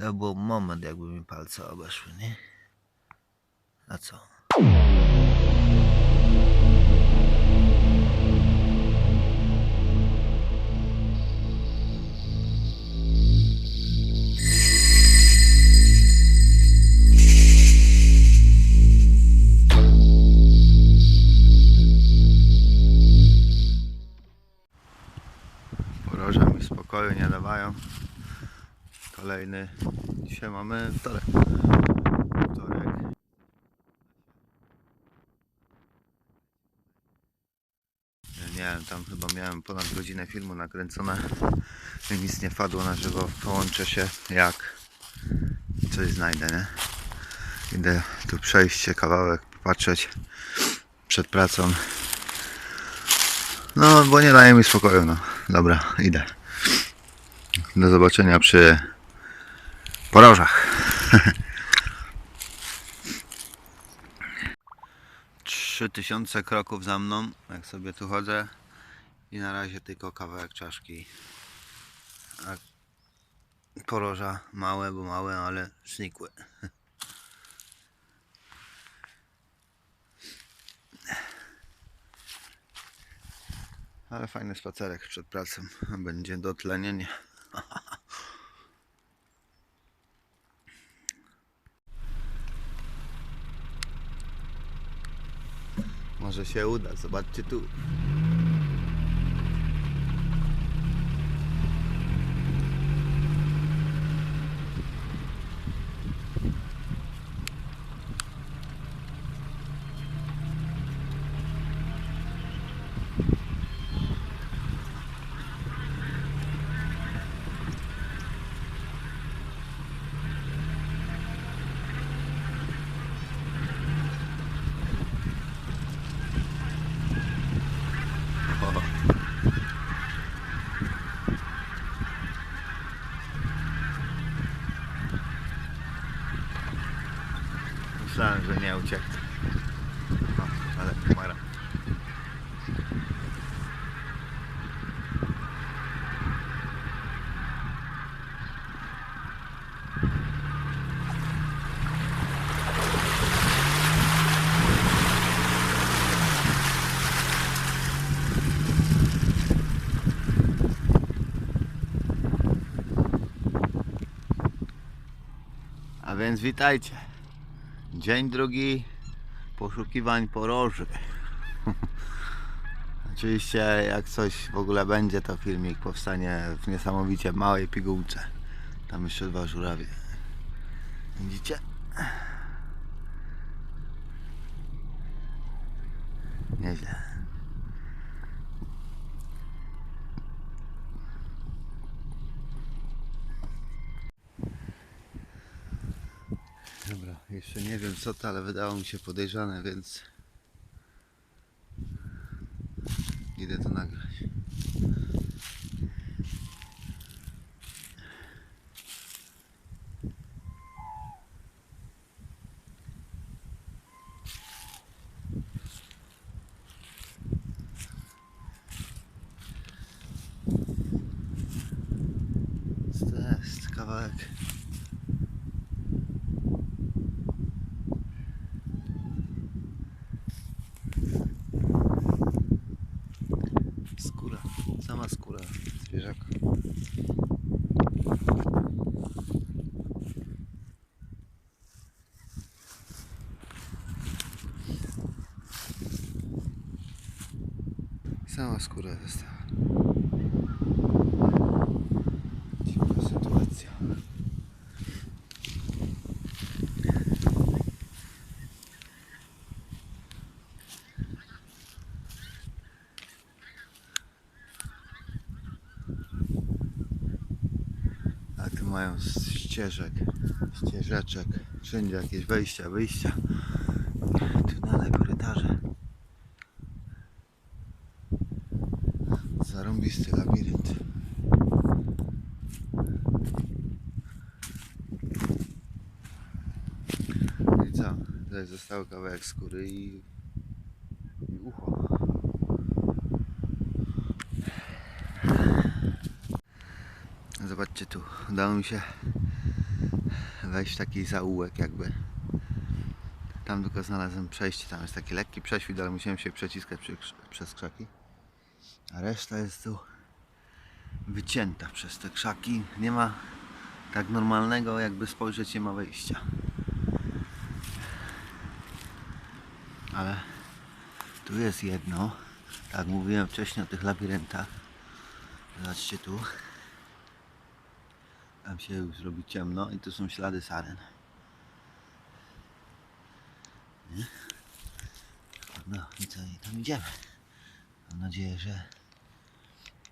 To był moment, jakby mi palce obeszły, nie? A co? Kolejny. Dzisiaj mamy wtorek. Wtorek. Nie wiem, tam chyba miałem ponad godzinę filmu nakręcone. Nic nie wpadło na żywo. Połączę się jak coś znajdę, nie? Idę tu przejść się kawałek, popatrzeć przed pracą. No, bo nie daje mi spokoju, no. Dobra, idę. Do zobaczenia przy porożach. Trzy tysiące kroków za mną, jak sobie tu chodzę. I na razie tylko kawałek czaszki. A poroża małe, bo małe, ale znikły. Ale fajny spacerek przed pracą. Będzie dotlenienie. Może się uda, zobaczcie tu. Myślałem, że nie uciekł. O, ale chmara. A więc witajcie. Dzień drugi poszukiwań poroży. Oczywiście jak coś w ogóle będzie, to filmik powstanie w niesamowicie małej pigułce. Tam jeszcze dwa żurawie. Widzicie? Nieźle. Dobra, jeszcze nie wiem co to, ale wydało mi się podejrzane, więc idę to nagrać. Co to jest? Kawałek. Skóra, sama skóra zwierzaka. Sama skóra została. Dziwna sytuacja. A tu mają ścieżek, ścieżeczek, wszędzie jakieś wejścia, wyjścia. Tunele, korytarze. Zarąbisty labirynt. No I co? Tutaj został kawałek skóry i, i ucho. Zobaczcie tu, udało mi się wejść w taki zaułek jakby. Tam tylko znalazłem przejście, tam jest taki lekki prześwit, ale musiałem się przeciskać przy, przez krzaki. A reszta jest tu wycięta przez te krzaki. Nie ma tak normalnego, jakby spojrzeć, nie ma wyjścia. Ale tu jest jedno. Tak mówiłem wcześniej o tych labiryntach. Zobaczcie tu. Tam się już robi ciemno i tu są ślady saren. Nie? No i co, i tam idziemy. Mam nadzieję, że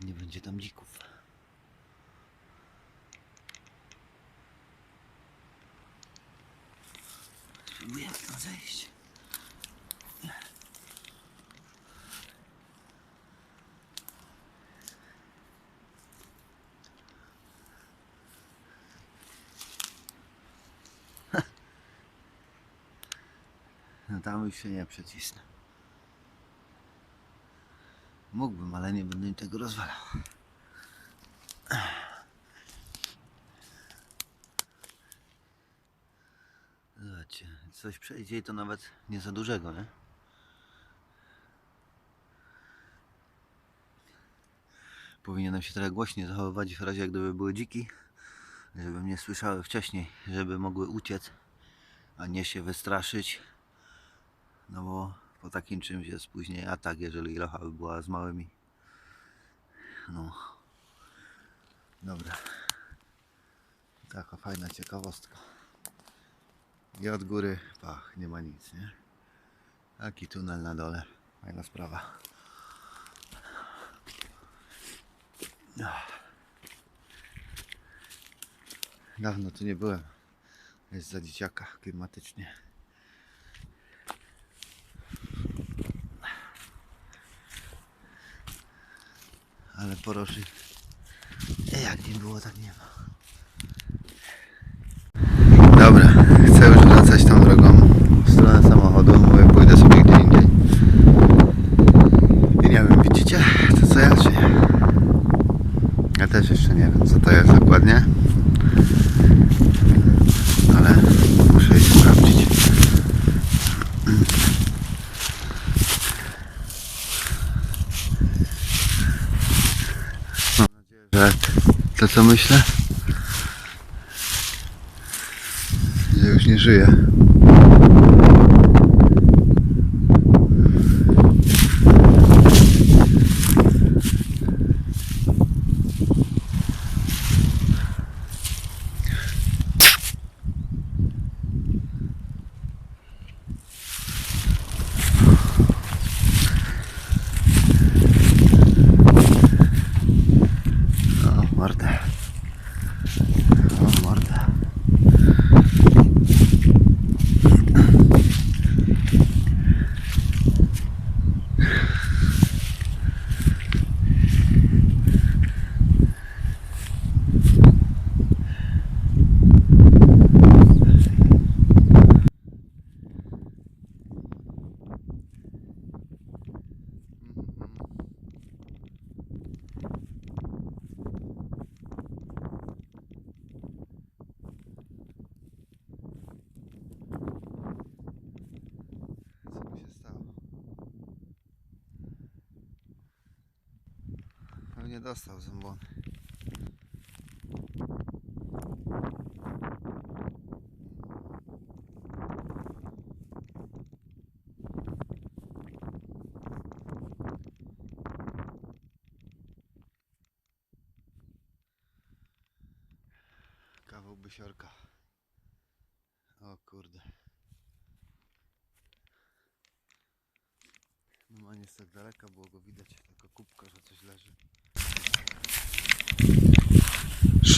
nie będzie tam dzików. Spróbujemy tam zejść. No tam już się nie przecisnę. Mógłbym, ale nie będę im tego rozwalał. Zobaczcie, coś przejdzie i to nawet nie za dużego, nie? Powinienem się trochę głośniej zachowywać w razie gdyby były dziki, żeby mnie słyszały wcześniej, żeby mogły uciec, a nie się wystraszyć. No bo po takim czymś jest później atak, jeżeli locha by była z małymi. No. Dobra. Taka fajna ciekawostka. I od góry, pach, nie ma nic, nie? Taki tunel na dole. Fajna sprawa. Dawno tu nie byłem. Jest za dzieciaka klimatycznie. Ale poroży. Jak nie było, tak nie ma. Dobra, chcę już wracać tą drogą w stronę samochodu. Mówię, pójdę sobie gdzie indziej. I nie wiem, widzicie to co ja, czy nie? Ja też jeszcze nie wiem, co to jest dokładnie. Ale muszę iść sprawdzić. Mam nadzieję, że to co myślę, już nie żyje. O, mordę. O, mordę. Co mu się stało? Pewnie dostał zębony. Kawał bysiorka. O kurde. No nie jest tak daleka, było go widać, taka kubka, że coś leży.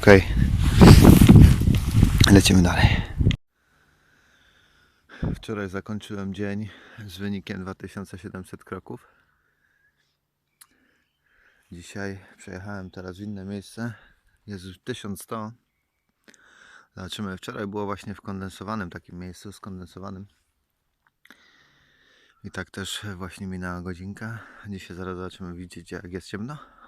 Okej. lecimy dalej. Wczoraj zakończyłem dzień z wynikiem 2700 kroków. Dzisiaj przejechałem teraz w inne miejsce. Jest już 1100. Zobaczymy. Wczoraj było właśnie w kondensowanym takim miejscu, skondensowanym. I tak też właśnie minęła godzinka. Dzisiaj zaraz zobaczymy, widzicie jak jest ciemno.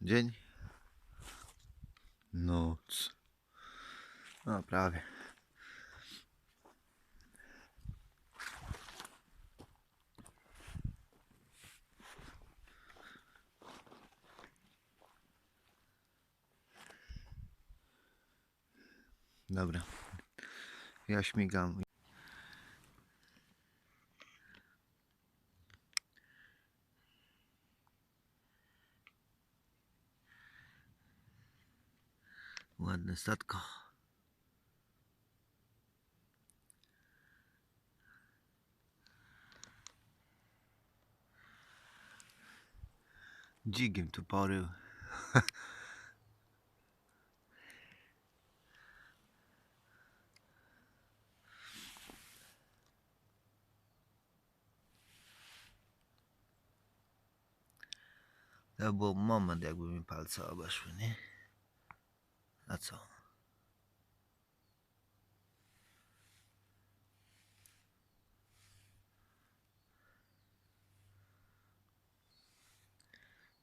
Dzień. Noc. No prawie. Dobra. Ja śmigam. Ładne statko. Dzigiem tu porył. To był moment, jakby mi palce obeszły, nie? A co?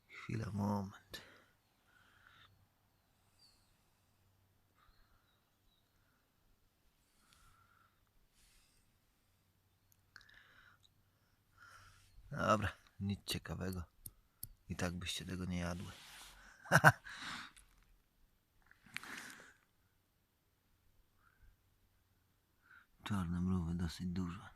Chwila, moment. Dobra, nic ciekawego. I tak byście tego nie jadły. Czarne mrówy dosyć duże.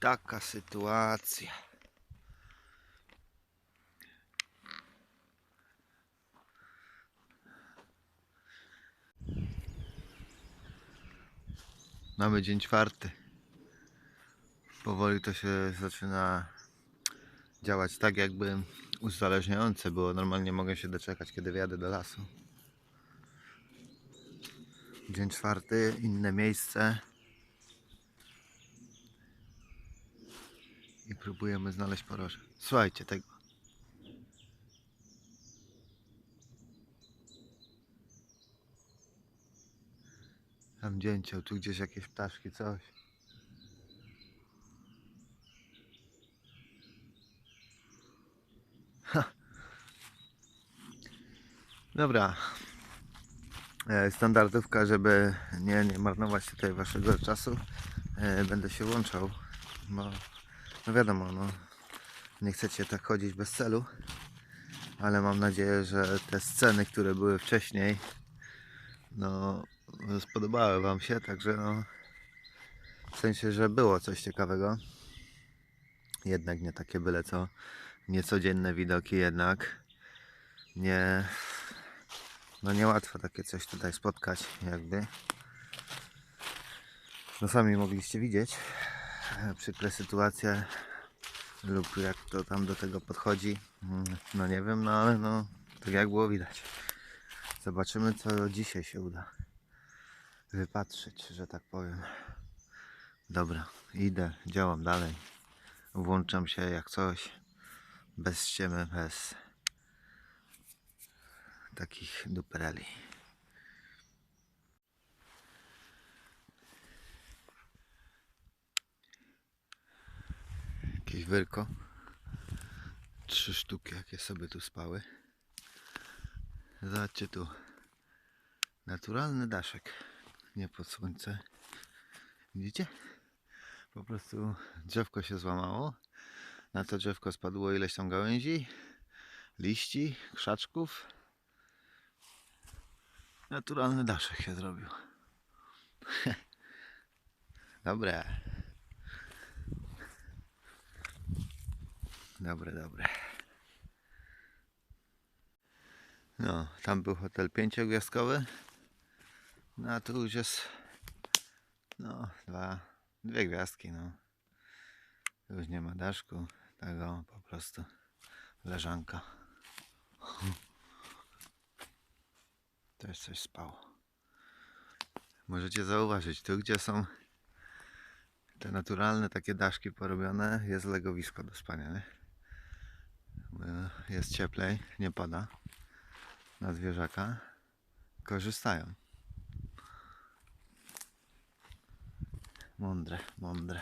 Taka sytuacja. Mamy dzień czwarty. Powoli to się zaczyna działać tak, jakby uzależniające było. Normalnie mogę się doczekać, kiedy wjadę do lasu. Dzień czwarty, inne miejsce. I próbujemy znaleźć poroże. Słuchajcie tego. Dzięcioł, tu gdzieś jakieś ptaszki, coś. Ha. Dobra. E, Standardówka, żeby nie, nie marnować tutaj waszego czasu. e, Będę się łączał. Bo, no wiadomo, no, nie chcecie tak chodzić bez celu. Ale mam nadzieję, że te sceny, które były wcześniej, no spodobały Wam się, także no w sensie, że było coś ciekawego. Jednak nie takie byle co, niecodzienne widoki jednak. Nie, no niełatwo takie coś tutaj spotkać jakby. No sami mogliście widzieć e, przykre sytuacje lub jak to tam do tego podchodzi. Mm, No nie wiem, no ale no tak jak było widać. Zobaczymy co dzisiaj się uda wypatrzyć, że tak powiem. Dobra, idę, działam dalej. Włączam się jak coś. Bez ściemy, bez takich dupereli. Jakieś wyrko. Trzy sztuki, jakie sobie tu spały. Zobaczcie tu. Naturalny daszek. Nie pod słońce. Widzicie? Po prostu drzewko się złamało. Na to drzewko spadło ileś tam gałęzi, liści, krzaczków. Naturalny daszek się zrobił. dobre. Dobre, dobre. No, tam był hotel pięciogwiazdkowy. No a tu już jest no, dwa, dwie gwiazdki, no. Już nie ma daszku, tego po prostu leżanka. Też coś spało. Możecie zauważyć, tu gdzie są te naturalne takie daszki porobione, jest legowisko do spania, nie? Jest cieplej, nie pada na zwierzaka. Korzystają. Mądre, mądre.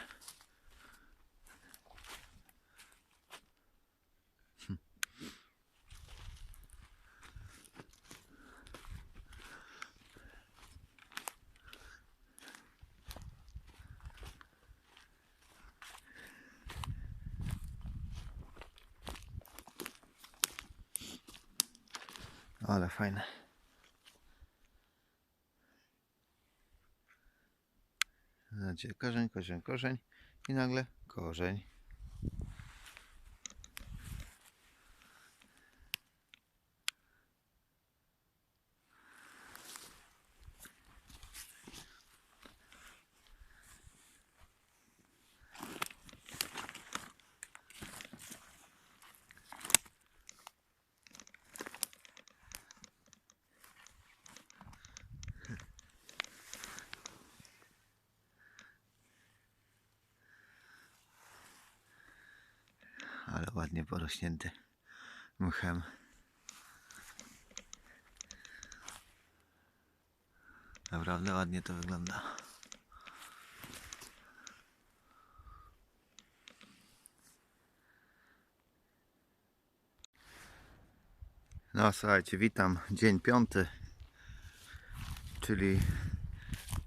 Hm. Ale fajne. Znacie, korzeń, korzeń, korzeń i nagle korzeń. Ale ładnie porośnięty mchem. Naprawdę ładnie to wygląda. No słuchajcie, witam. Dzień piąty, czyli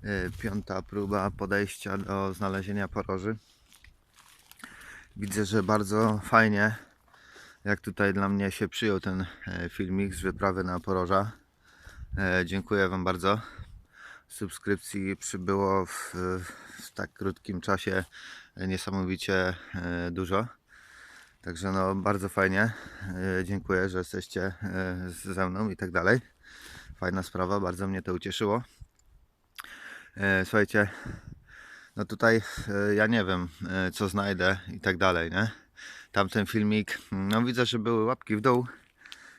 y, piąta próba podejścia do znalezienia poroży. Widzę, że bardzo fajnie, jak tutaj dla mnie się przyjął ten e, filmik z wyprawy na poroża. E, Dziękuję Wam bardzo. Subskrypcji przybyło w, w tak krótkim czasie niesamowicie e, dużo. Także no bardzo fajnie. Dziękuję, że jesteście ze mną i tak dalej. Fajna sprawa, bardzo mnie to ucieszyło. Słuchajcie, no tutaj e, ja nie wiem, e, co znajdę i tak dalej, nie? Tamten filmik, no widzę, że były łapki w dół.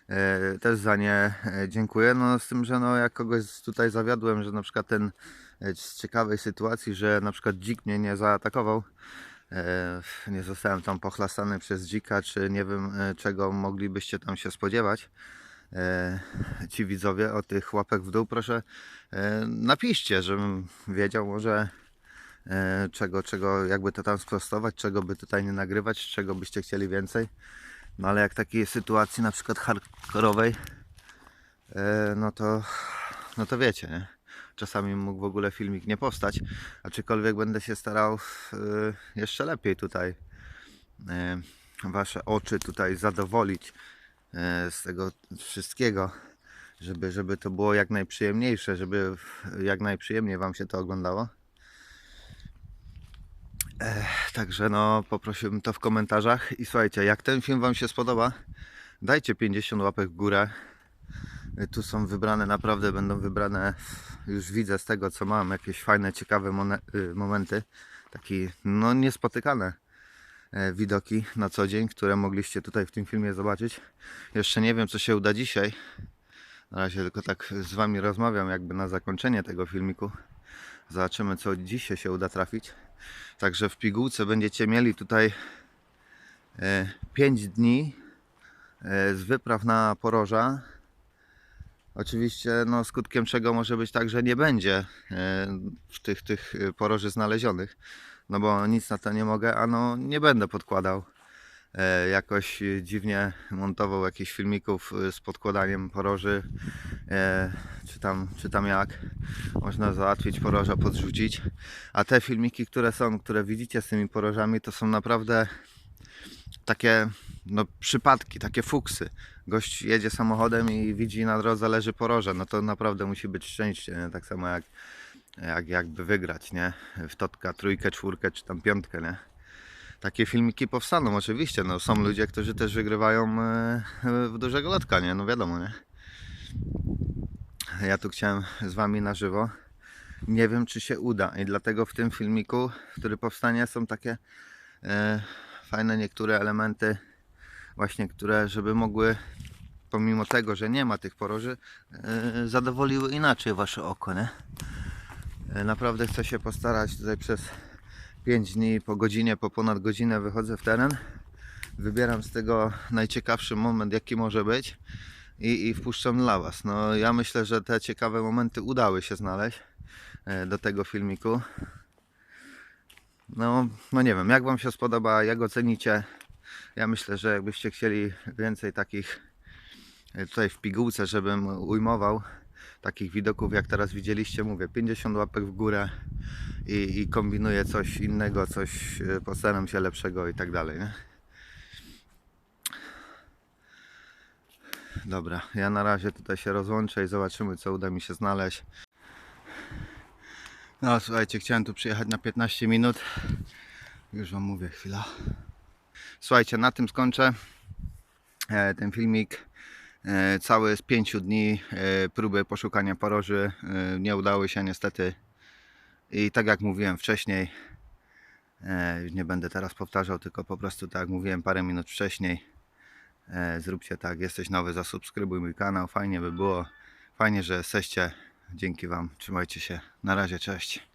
E, Też za nie dziękuję. No z tym, że no jak kogoś tutaj zawiodłem, że na przykład ten z ciekawej sytuacji, że na przykład dzik mnie nie zaatakował. Nie zostałem tam pochlastany przez dzika, czy nie wiem czego moglibyście tam się spodziewać. Ci widzowie o tych łapek w dół proszę napiszcie, żebym wiedział może czego, czego jakby to tam sprostować, czego by tutaj nie nagrywać, czego byście chcieli więcej. No ale jak takiej sytuacji na przykład hardkorowej, e, no to no to wiecie, nie? Czasami mógł w ogóle filmik nie powstać, aczkolwiek będę się starał e, jeszcze lepiej tutaj e, wasze oczy tutaj zadowolić e, z tego wszystkiego, żeby, żeby to było jak najprzyjemniejsze, żeby jak najprzyjemniej wam się to oglądało. Także no poprosiłbym to w komentarzach i słuchajcie, jak ten film Wam się spodoba, dajcie 50 łapek w górę. Tu są wybrane, naprawdę będą wybrane, już widzę z tego co mam, jakieś fajne, ciekawe y, momenty, takie no niespotykane e, widoki na co dzień, które mogliście tutaj w tym filmie zobaczyć. Jeszcze nie wiem co się uda dzisiaj. Na razie tylko tak z Wami rozmawiam jakby na zakończenie tego filmiku. Zobaczymy co dzisiaj się uda trafić. Także w pigułce będziecie mieli tutaj 5 dni e, z wypraw na poroża. Oczywiście no, skutkiem czego może być tak, że nie będzie e, w tych, tych e, poroży znalezionych. No bo nic na to nie mogę, a no nie będę podkładał. E, Jakoś e, dziwnie montował jakichś filmików e, z podkładaniem poroży, czy tam, czy tam jak można załatwić poroża, podrzucić. A te filmiki, które są, które widzicie z tymi porożami, to są naprawdę takie no, przypadki, takie fuksy. Gość jedzie samochodem i widzi na drodze leży poroże. No to naprawdę musi być szczęście, nie? tak samo jak, jak jakby wygrać, nie? W totka, trójkę, czwórkę czy tam piątkę, nie? Takie filmiki powstaną oczywiście. No, są ludzie, którzy też wygrywają e, w dużego lotka, nie? No wiadomo, nie? Ja tu chciałem z Wami na żywo. Nie wiem, czy się uda i dlatego w tym filmiku, który powstanie, są takie e, fajne niektóre elementy, właśnie które, żeby mogły, pomimo tego, że nie ma tych poroży, e, zadowoliły inaczej Wasze oko, nie? E, Naprawdę chcę się postarać tutaj przez 5 dni, po godzinie, po ponad godzinę wychodzę w teren. Wybieram z tego najciekawszy moment, jaki może być i, i wpuszczam dla Was. No, ja myślę, że te ciekawe momenty udały się znaleźć e, do tego filmiku. No, no nie wiem, jak Wam się spodoba, jak ocenicie. Ja myślę, że jakbyście chcieli więcej takich e, tutaj w pigułce, żebym ujmował takich widoków, jak teraz widzieliście, mówię, 50 łapek w górę i, i kombinuję coś innego, coś e, postaram się lepszego i tak dalej, nie? Dobra, ja na razie tutaj się rozłączę i zobaczymy, co uda mi się znaleźć. No słuchajcie, chciałem tu przyjechać na 15 minut. Już Wam mówię, chwila. Słuchajcie, na tym skończę e, ten filmik. E, cały z 5 dni e, próby poszukania poroży e, nie udały się niestety. I tak jak mówiłem wcześniej, nie będę teraz powtarzał, tylko po prostu tak jak mówiłem parę minut wcześniej. Zróbcie tak, jesteś nowy, zasubskrybuj mój kanał, fajnie by było. Fajnie, że jesteście. Dzięki Wam, trzymajcie się. Na razie, cześć.